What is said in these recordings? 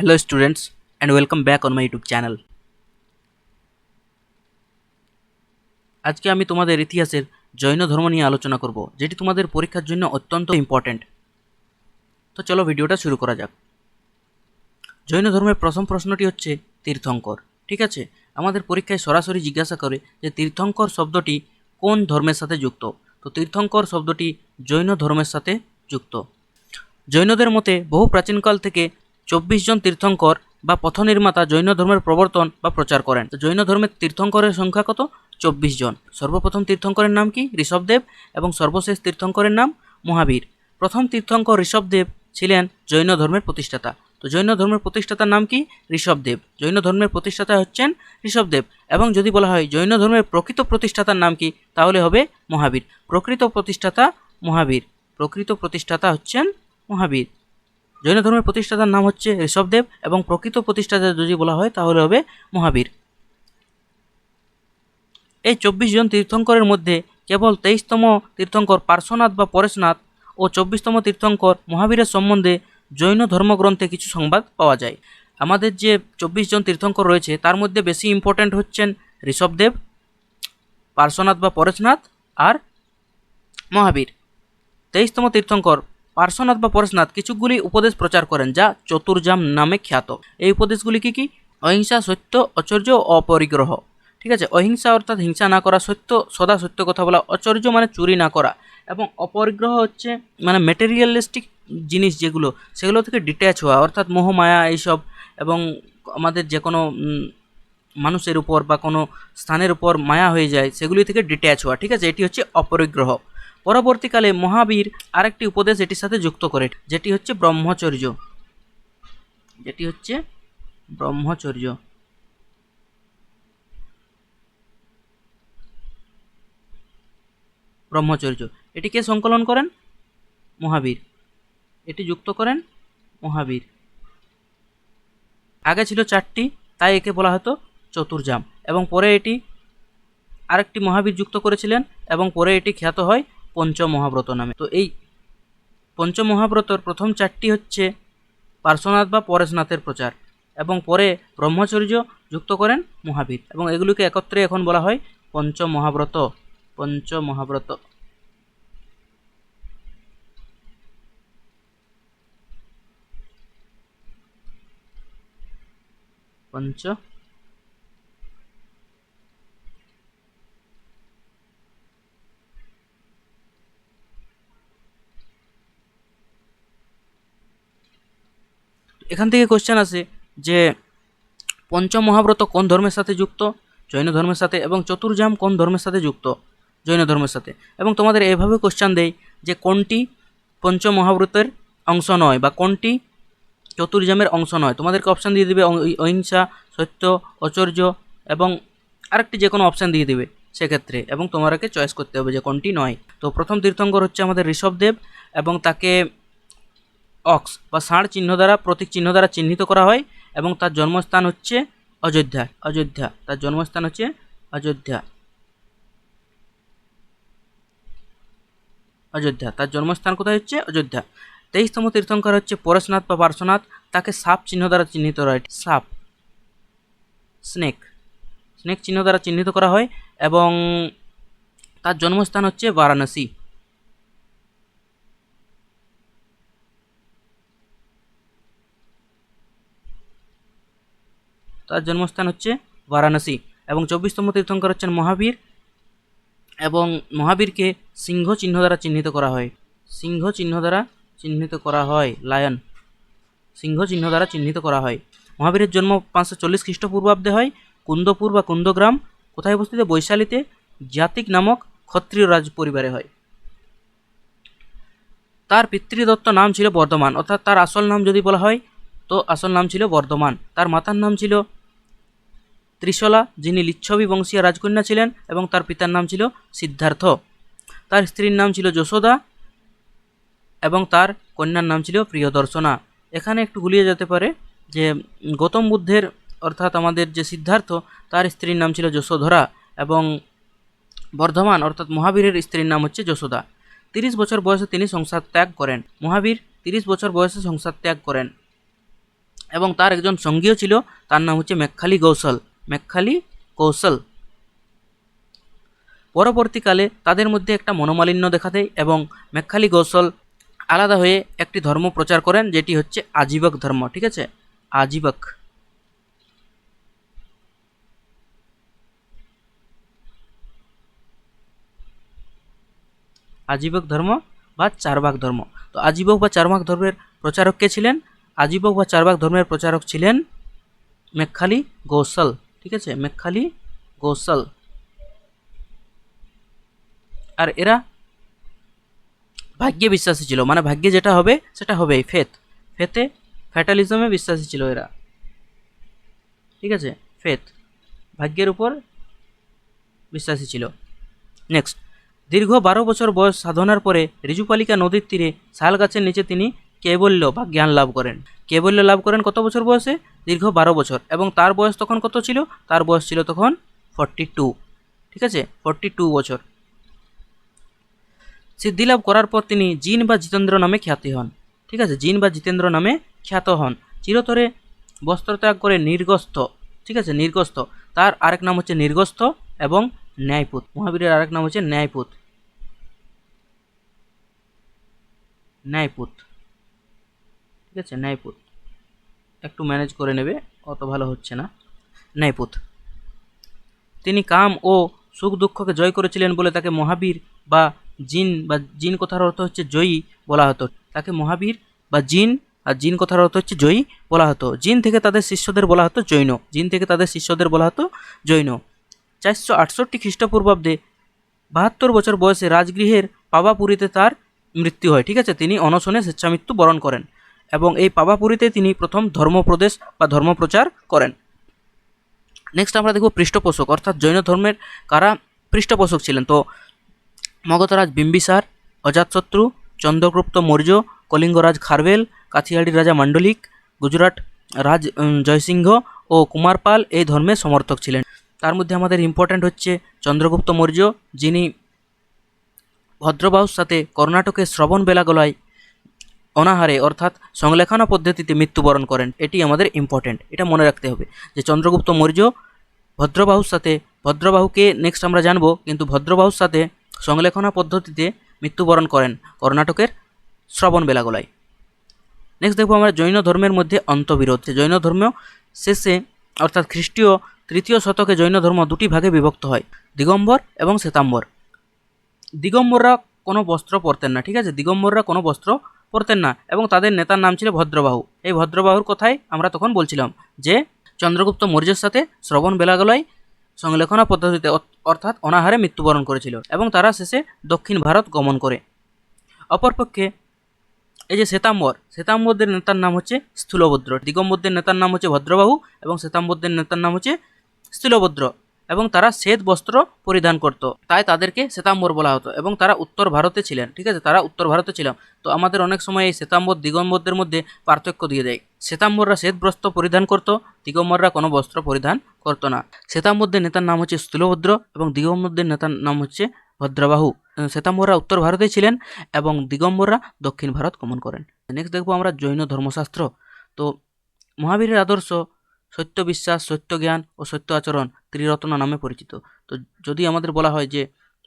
Hello, students, and welcome back on my YouTube channel. আজকে আমি তোমাদের ইতিহাসের জৈন ধর্ম নিয়ে আলোচনা করব, যেটি তোমাদের পরীক্ষার জন্য অত্যন্ত ইম্পর্ট্যান্ট তো চলো ভিডিওটা শুরু করা যাক। জৈন ধর্মের প্রথম প্রশ্নটি হচ্ছে তীর্থঙ্কর, ঠিক আছে? আমাদের পরীক্ষায় সরাসরি জিজ্ঞাসা করে যে তীর্থঙ্কর শব্দটি কোন ধর্মের সাথে যুক্ত? তো তীর্থঙ্কর শব্দটি জৈন ধর্মের সাথে যুক্ত। জৈনদের মতে বহু প্রাচীনকাল থেকে চব্বিশ জন তীর্থঙ্কর বা পথ নির্মাতা জৈন ধর্মের প্রবর্তন বা প্রচার করেন। জৈন ধর্মের তীর্থঙ্করের সংখ্যা কত? চব্বিশ জন। সর্বপ্রথম তীর্থঙ্করের নাম কি? ঋষভদেব এবং সর্বশেষ তীর্থঙ্করের নাম মহাবীর। প্রথম তীর্থঙ্কর ঋষভদেব ছিলেন জৈন ধর্মের প্রতিষ্ঠাতা। তো জৈন ধর্মের প্রতিষ্ঠাতার নাম কি? ঋষভদেব জৈন ধর্মের প্রতিষ্ঠাতা হচ্ছেন ঋষভদেব এবং যদি বলা হয় জৈন ধর্মের প্রকৃত প্রতিষ্ঠাতার নাম কি, তাহলে হবে মহাবীর। প্রকৃত প্রতিষ্ঠাতা মহাবীর। প্রকৃত প্রতিষ্ঠাতা হচ্ছেন মহাবীর। জৈন ধর্মের প্রতিষ্ঠাতার নাম হচ্ছে ঋষভদেব এবং প্রকৃত প্রতিষ্ঠাতা যদি বলা হয়, তাহলে হবে মহাবীর। এই চব্বিশ জন তীর্থঙ্করের মধ্যে কেবল তেইশতম তীর্থঙ্কর পার্শ্বনাথ বা পরেশনাথ ও চব্বিশতম তীর্থঙ্কর মহাবীরের সম্বন্ধে জৈন ধর্মগ্রন্থে কিছু সংবাদ পাওয়া যায়। আমাদের যে চব্বিশ জন তীর্থঙ্কর রয়েছে, তার মধ্যে বেশি ইম্পর্ট্যান্ট হচ্ছেন ঋষভদেব, পার্শ্বনাথ বা পরেশনাথ আর মহাবীর। তেইশতম তীর্থঙ্কর পার্শ্বনাথ বা পরেশনাথ কিছুগুলি উপদেশ প্রচার করেন, যা চতুর্জাম নামে খ্যাত। এই উপদেশগুলি কি কি? অহিংসা, সত্য, অচর্য ও অপরিগ্রহ। ঠিক আছে, অহিংসা অর্থাৎ হিংসা না করা, সত্য, সদা সত্য কথা বলা, অচর্য মানে চুরি না করা। এবং অপরিগ্রহ হচ্ছে মানে মেটেরিয়ালিস্টিক জিনিস যেগুলো, সেগুলো থেকে ডিট্যাচ হওয়া, অর্থাৎ মোহমায়া এইসব এবং আমাদের যে কোনো মানুষের উপর বা কোনো স্থানের উপর মায়া হয়ে যায়, সেগুলি থেকে ডিট্যাচ হওয়া। ঠিক আছে, এটি হচ্ছে অপরিগ্রহ। পরবর্তীকালে মহাবীর আরেকটি উপদেশ এটির সাথে যুক্ত করে, যেটি হচ্ছে ব্রহ্মচর্য। যেটি হচ্ছে ব্রহ্মচর্য। ব্রহ্মচর্য। এটি কে সংকলন করেন? মহাবীর। এটি যুক্ত করেন মহাবীর। আগে ছিল চারটি, তাই একে বলা হতো চতুর্জাম এবং পরে এটি আরেকটি মহাবীর যুক্ত করেছিলেন, এবং পরে এটি খ্যাত হয় পঞ্চমহাব্রত নামে। তো এই পঞ্চমহাব্রতর প্রথম চারটি হচ্ছে পার্শ্বনাথ বা পরেশনাথের প্রচার এবং পরে ব্রহ্মচর্য যুক্ত করেন মহাবীর এবং এগুলিকে একত্রে এখন বলা হয় পঞ্চমহাব্রত পঞ্চমহাব্রত। পঞ্চ এখান থেকে কোশ্চেন আসে যে পঞ্চমহাব্রত কোন ধর্মের সাথে যুক্ত? জৈন ধর্মের সাথে এবং চতুর্জাম কোন ধর্মের সাথে যুক্ত? জৈন ধর্মের সাথে। এবং তোমাদের এভাবে কোশ্চেন দেয় যে, কোনটি পঞ্চমহাব্রতের অংশ নয় বা কোনটি চতুর্জামের অংশ নয়? তোমাদেরকে অপশান দিয়ে দেবে অহিংসা, সত্য, অচর্য এবং আরেকটি যে কোনো অপশান দিয়ে দেবে সেক্ষেত্রে এবং তোমাকে চয়েস করতে হবে যে কোনটি নয়। তো প্রথম তীর্থঙ্কর হচ্ছে আমাদের ঋষভদেব এবং তাকে অক্স বা ষাঁড় চিহ্ন দ্বারা, প্রতীক চিহ্ন দ্বারা চিহ্নিত করা হয় এবং তার জন্মস্থান হচ্ছে অযোধ্যা অযোধ্যা। তার জন্মস্থান হচ্ছে অযোধ্যা। অযোধ্যা। তার জন্মস্থান কোথায় হচ্ছে? অযোধ্যা। তেইশতম তীর্থঙ্কর হচ্ছে পরেশনাথ বা পার্শ্বনাথ। তাকে সাপ চিহ্ন দ্বারা চিহ্নিত হয়। সাপ। স্নেক। স্নেক চিহ্ন দ্বারা চিহ্নিত করা হয় এবং তার জন্মস্থান হচ্ছে বারাণসী। তার জন্মস্থান হচ্ছে বারাণসী এবং চব্বিশতম তীর্থঙ্কর হচ্ছেন মহাবীর এবং মহাবীরকে সিংহ চিহ্ন দ্বারা চিহ্নিত করা হয়। সিংহ চিহ্ন দ্বারা চিহ্নিত করা হয়, লায়ন। সিংহ চিহ্ন দ্বারা চিহ্নিত করা হয়। মহাবীরের জন্ম পাঁচশো চল্লিশ খ্রিস্টপূর্বাব্দে হয় কুন্দপুর বা কুন্দগ্রাম, কোথায় অবস্থিত? বৈশালীতে জাতিক নামক ক্ষত্রিয় রাজ পরিবারে হয়। তার পিতৃদত্ত নাম ছিল বর্ধমান, অর্থাৎ তার আসল নাম যদি বলা হয়, তো আসল নাম ছিল বর্ধমান। তার মাতার নাম ছিল ত্রিশলা, যিনি লিচ্ছবি বংশীয় রাজকন্যা ছিলেন এবং তার পিতার নাম ছিল সিদ্ধার্থ। তার স্ত্রীর নাম ছিল যশোদা এবং তার কন্যার নাম ছিল প্রিয়দর্শনা। এখানে একটু গুলিয়ে যেতে পারে যে, গৌতম বুদ্ধের অর্থাৎ আমাদের যে সিদ্ধার্থ, তার স্ত্রীর নাম ছিল যশোধরা এবং বর্ধমান অর্থাৎ মহাবীরের স্ত্রীর নাম হচ্ছে যশোদা। তিরিশ বছর বয়সে তিনি সংসার ত্যাগ করেন। মহাবীর তিরিশ বছর বয়সে সংসার ত্যাগ করেন এবং তার একজন সঙ্গীও ছিল, তার নাম হচ্ছে মেকখালি কৌশল। মেকখালি কৌশল। পরবর্তীকালে তাদের মধ্যে একটা মনোমালিন্য দেখা দেয় এবং মেকখালি কৌশল আলাদা হয়ে একটি ধর্ম প্রচার করেন, যেটি হচ্ছে আজীবক ধর্ম, ঠিক আছে? আজীবক। আজীবক ধর্ম বা চারবাক ধর্ম। তো আজীবক বা চারবাক ধর্মের প্রচারক কে ছিলেন? আজীবক বা চারবাক ধর্মের প্রচারক ছিলেন মেকখালি গোসল ঠিক আছে? মেকখালি গোসল। আর এরা ভাগ্যে বিশ্বাসী ছিল মানে ভাগ্যে যেটা হবে, সেটা হবেই ফেথ ফেতে ফ্যাটালিজমে বিশ্বাসী ছিল এরা। ঠিক আছে? ফেথ ভাগ্যের উপর বিশ্বাসী ছিল। নেক্সট দীর্ঘ বারো বছর বয়স সাধনার পরে ঋজুপালিকা নদীর তীরে শাল গাছের নিচে তিনি কেবল্য বা জ্ঞান লাভ করেন। কেবল্য লাভ করেন কত বছর বয়সে? দীর্ঘ বারো বছর। এবং তার বয়স তখন কত ছিল? তার বয়স ছিল তখন ফর্টি টু ঠিক আছে? ফর্টি টু বছর সিদ্ধিলাভ করার পর তিনি জিন বা জিতেন্দ্র নামে খ্যাতি হন। ঠিক আছে? জিন বা জিতেন্দ্র নামে খ্যাত হন। চিরতরে বস্ত্রত্যাগ করে নির্গস্থ। ঠিক আছে? নির্গস্থ। তার আরেক নাম হচ্ছে নির্গস্থ এবং ন্যায়পুত। মহাবীরের আরেক নাম হচ্ছে ন্যায়পুত। ন্যায়পুত। ঠিক আছে? ন্যায়পুত একটু ম্যানেজ করে নেবে, অত ভালো হচ্ছে না। ন্যায়পুত তিনি কাম ও সুখ দুঃখকে জয় করেছিলেন বলে তাকে মহাবীর বা জিন বা জিন কথার অর্থ হচ্ছে জয়ী বলা হতো। তাকে মহাবীর বা জিন আর জিন কথার অর্থ হচ্ছে জয়ী বলা হতো। জিন থেকে তাদের শিষ্যদের বলা হতো জৈন। জিন থেকে তাদের শিষ্যদের বলা হতো জৈন। চারশো আটষট্টি খ্রিস্টপূর্বাব্দে বাহাত্তর বছর বয়সে রাজগৃহের পাবাপুরীতে তার মৃত্যু হয়। ঠিক আছে? তিনি অনশনে স্বেচ্ছামৃত্যু বরণ করেন। এবং এই পাবাপুরীতে তিনি প্রথম ধর্মপ্রদেশ বা ধর্মপ্রচার করেন। নেক্সট আমরা দেখব পৃষ্ঠপোষক, অর্থাৎ জৈন ধর্মের কারা পৃষ্ঠপোষক ছিলেন। তো মগধরাজ বিম্বিসার, অজাতশত্রু, চন্দ্রগুপ্ত মৌর্য, কলিঙ্গরাজ খারবেল কাথিয়াড়ির রাজা মান্ডলিক গুজরাট রাজ জয়সিংহ ও কুমারপাল এই ধর্মের সমর্থক ছিলেন। তার মধ্যে আমাদের ইম্পর্ট্যান্ট হচ্ছে চন্দ্রগুপ্ত মৌর্য, যিনি ভদ্রবাহুর সাথে কর্ণাটকের শ্রবণ বেলাগোলায় অনাহারে অর্থাৎ সংলেখনা পদ্ধতিতে মৃত্যুবরণ করেন, এটি আমাদের ইম্পর্ট্যান্ট এটা মনে রাখতে হবে। যে চন্দ্রগুপ্ত মৌর্য ভদ্রবাহুর সাথে, ভদ্রবাহুকে নেক্সট আমরা জানব, কিন্তু ভদ্রবাহুর সাথে সংলেখনা পদ্ধতিতে মৃত্যুবরণ করেন কর্ণাটকের শ্রবণ বেলাগোলায়। নেক্সট দেখব আমরা জৈন ধর্মের মধ্যে অন্তবিরোধ। জৈন ধর্ম শেষে, অর্থাৎ খ্রিস্টীয় তৃতীয় শতকে জৈন ধর্ম দুটি ভাগে বিভক্ত হয়, দিগম্বর এবং শ্বেতাম্বর। দিগম্বররা কোনো বস্ত্র পরতেন না, ঠিক আছে? দিগম্বররা কোনো বস্ত্র পরতেন না এবং তাদের নেতার নাম ছিল ভদ্রবাহু। এই ভদ্রবাহুর কথাই আমরা তখন বলছিলাম যে, চন্দ্রগুপ্ত মৌর্যের সাথে শ্রবণ বেলাগোলায় সংলেখনা পদ্ধতিতে অর্থাৎ অনাহারে মৃত্যুবরণ করেছিল এবং তারা শেষে দক্ষিণ ভারত গমন করে। অপরপক্ষে এই যে শ্বেতাম্বর, শ্বেতাম্বরদের নেতার নাম হচ্ছে স্থূলভদ্র। দিগম্বরদের নেতার নাম হচ্ছে ভদ্রবাহু এবং শ্বেতাম্বরদের নেতার নাম হচ্ছে স্থূলভদ্র। এবং তারা শ্বেত বস্ত্র পরিধান করত। তাই তাদেরকে শ্বেতাম্বর বলা হতো এবং তারা উত্তর ভারতে ছিলেন, ঠিক আছে? তারা উত্তর ভারতে ছিল তো আমাদের অনেক সময় এই শ্বেতাম্বর দিগম্বরদের মধ্যে পার্থক্য দিয়ে দেয়। শ্বেতাম্বররা শ্বেত বস্ত্র পরিধান করত, দিগম্বররা কোনো বস্ত্র পরিধান করতো না। শ্বেতাম্বরদের নেতার নাম হচ্ছে স্থূলভদ্র এবং দিগম্বরদের নেতার নাম হচ্ছে ভদ্রবাহু। শ্বেতাম্বররা উত্তর ভারতে ছিলেন এবং দিগম্বররা দক্ষিণ ভারত গমন করেন। নেক্সট দেখব আমরা জৈন ধর্মশাস্ত্র। তো মহাবীরের আদর্শ সত্য বিশ্বাস সত্য জ্ঞান ও সত্য আচরণ ত্রিরত্ন নামে পরিচিত। তো যদি আমাদের বলা হয় যে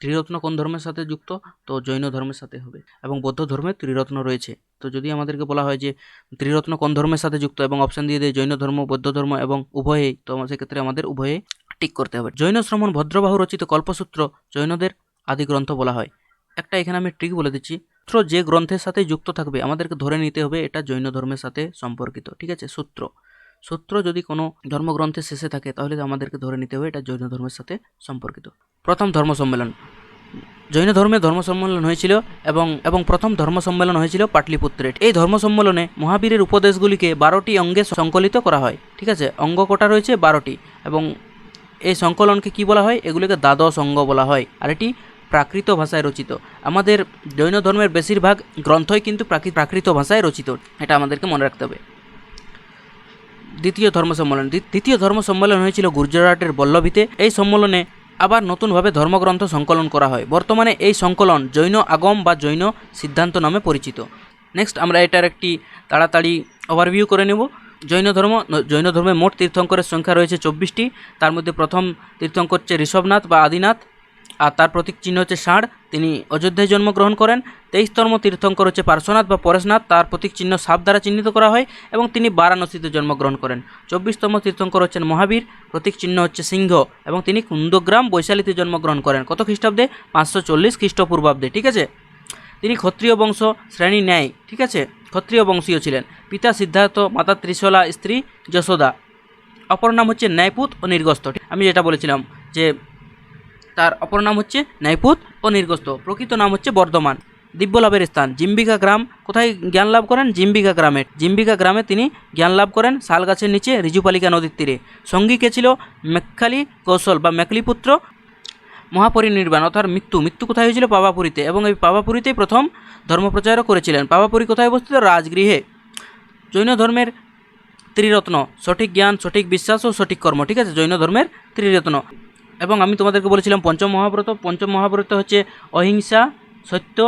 ত্রিরত্ন কোন ধর্মের সাথে যুক্ত, তো জৈন ধর্মের সাথে হবে এবং বৌদ্ধ ধর্মে ত্রিরত্ন রয়েছে। তো যদি আমাদেরকে বলা হয় যে ত্রিরত্ন কোন ধর্মের সাথে যুক্ত এবং অপশন দিয়ে দেয় জৈন ধর্ম, বৌদ্ধ ধর্ম এবং উভয়েই তো সেক্ষেত্রে আমাদের উভয়ে টিক করতে হবে। জৈন শ্রমণ ভদ্রবাহু রচিত কল্পসূত্র জৈনদের আদি গ্রন্থ বলা হয়। একটা এখানে আমি ট্রিক বলে দিচ্ছি। সূত্র যে গ্রন্থের সাথে যুক্ত থাকবে, আমাদেরকে ধরে নিতে হবে এটা জৈন ধর্মের সাথে সম্পর্কিত, ঠিক আছে? সূত্র। সূত্র যদি কোনো ধর্মগ্রন্থের শেষে থাকে, তাহলে আমাদেরকে ধরে নিতে হবে, এটা জৈন ধর্মের সাথে সম্পর্কিত। প্রথম ধর্ম সম্মেলন। জৈন ধর্মের ধর্ম সম্মেলন হয়েছিল এবং এবং প্রথম ধর্ম সম্মেলন হয়েছিল পাটলিপুত্রে এই ধর্ম সম্মেলনে মহাবীরের উপদেশগুলিকে বারোটি অঙ্গে সংকলিত করা হয়। ঠিক আছে? অঙ্গ কটা রয়েছে? বারোটি। এবং এই সংকলনকে কি বলা হয়? এগুলিকে দ্বাদশ অঙ্গ বলা হয়। আর এটি প্রাকৃত ভাষায় রচিত। আমাদের জৈন ধর্মের বেশিরভাগ গ্রন্থই কিন্তু প্রাকৃ- প্রাকৃত ভাষায় রচিত। এটা আমাদেরকে মনে রাখতে হবে। দ্বিতীয় ধর্ম সম্মেলন দ্বি- দ্বিতীয় ধর্ম সম্মেলন হয়েছিল গুজরাটের বল্লভীতে। এই সম্মেলনে আবার নতুনভাবে ধর্মগ্রন্থ সংকলন করা হয়। বর্তমানে এই সংকলন জৈন আগম বা জৈন সিদ্ধান্ত নামে পরিচিত। নেক্সট আমরা এটার একটি তাড়াতাড়ি ওভারভিউ করে নেব। জৈন ধর্ম জৈন ধর্মে মোট তীর্থঙ্করের সংখ্যা রয়েছে চব্বিশটি। তার মধ্যে প্রথম তীর্থঙ্কর হচ্ছে ঋষভনাথ বা আদিনাথ। আর তার প্রতীক চিহ্ন হচ্ছে ষাঁড়। তিনি অযোধ্যায় জন্মগ্রহণ করেন। তেইশতম তীর্থঙ্কর হচ্ছে পার্শ্বনাথ বা পরেশনাথ। তার প্রতীক চিহ্ন সাপ দ্বারা চিহ্নিত করা হয় এবং তিনি বারাণসীতে জন্মগ্রহণ করেন। চব্বিশতম তীর্থঙ্কর হচ্ছেন মহাবীর। প্রতীক চিহ্ন হচ্ছে সিংহ এবং তিনি কুন্দগ্রাম বৈশালীতে জন্মগ্রহণ করেন। কত খ্রিস্টাব্দে? পাঁচশো চল্লিশ খ্রিস্টপূর্বাব্দে, ঠিক আছে? তিনি ক্ষত্রিয় বংশ শ্রেণি ন্যায়, ঠিক আছে? ক্ষত্রিয় বংশীয় ছিলেন। পিতা সিদ্ধার্থ, মাতা ত্রিশলা, স্ত্রী যশোদা। অপর নাম হচ্ছে ন্যায়পুত ও নির্গস্ত আমি যেটা বলেছিলাম যে তার অপর নাম হচ্ছে ন্যায়পুত ও নির্গস্ত। প্রকৃত নাম হচ্ছে বর্ধমান। দিব্যলাভের স্থান, জিম্বিকা গ্রাম। কোথায় জ্ঞান লাভ করেন? জিম্বিকা গ্রামে। জিম্বিকা গ্রামে তিনি জ্ঞান লাভ করেন শাল গাছের নিচে রিজুপালিকা নদীর তীরে। সঙ্গী কে ছিল? মেক্খালি কৌশল বা মেকলিপুত্র মহাপরিনির্বাণ, অর্থাৎ মৃত্যু। মৃত্যু কোথায় হয়েছিল? পাবাপুরীতে। এবং এই পাবাপুরীতেই প্রথম ধর্মপ্রচারও করেছিলেন। পাবাপুরী কোথায় অবস্থিত? রাজগৃহে। জৈন ধর্মের ত্রিরত্ন। সঠিক জ্ঞান, সঠিক বিশ্বাস ও সঠিক কর্ম। ঠিক আছে? জৈন ধর্মের ত্রিরত্ন। এবং আমি তোমাদেরকে বলেছিলাম পঞ্চম মহাব্রত। পঞ্চম মহাব্রত হচ্ছে অহিংসা, সত্য,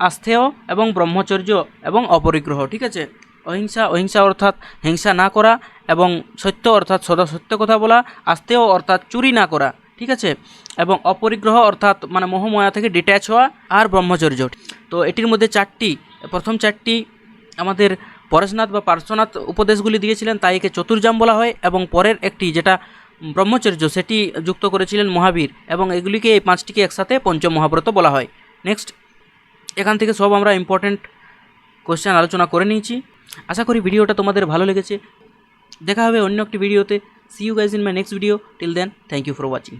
আস্থেয় এবং ব্রহ্মচর্য এবং অপরিগ্রহ, ঠিক আছে? অহিংসা অহিংসা অর্থাৎ হিংসা না করা এবং সত্য অর্থাৎ সদা সত্য কথা বলা, আস্থেয় অর্থাৎ চুরি না করা, ঠিক আছে? এবং অপরিগ্রহ অর্থাৎ মানে মোহময়া থেকে ডিট্যাচ হওয়া আর ব্রহ্মচর্য। তো এটির মধ্যে চারটি, প্রথম চারটি আমাদের পরেশনাথ বা পার্শ্বনাথ উপদেশগুলি দিয়েছিলেন, তাই একে চতুর্জাম বলা হয় এবং পরের একটি যেটা ব্রহ্মচর্য সেটি যুক্ত করেছিলেন মহাবীর এবং এগুলিকে এই পাঁচটিকে একসাথে পঞ্চম মহাব্রত বলা হয়। নেক্সট এখান থেকে সব আমরা ইম্পর্ট্যান্ট কোশ্চেন আলোচনা করে নিয়েছি। আশা করি ভিডিওটা তোমাদের ভালো লেগেছে। দেখা হবে অন্য একটি ভিডিওতে। See you guys in my next video till then thank you for watching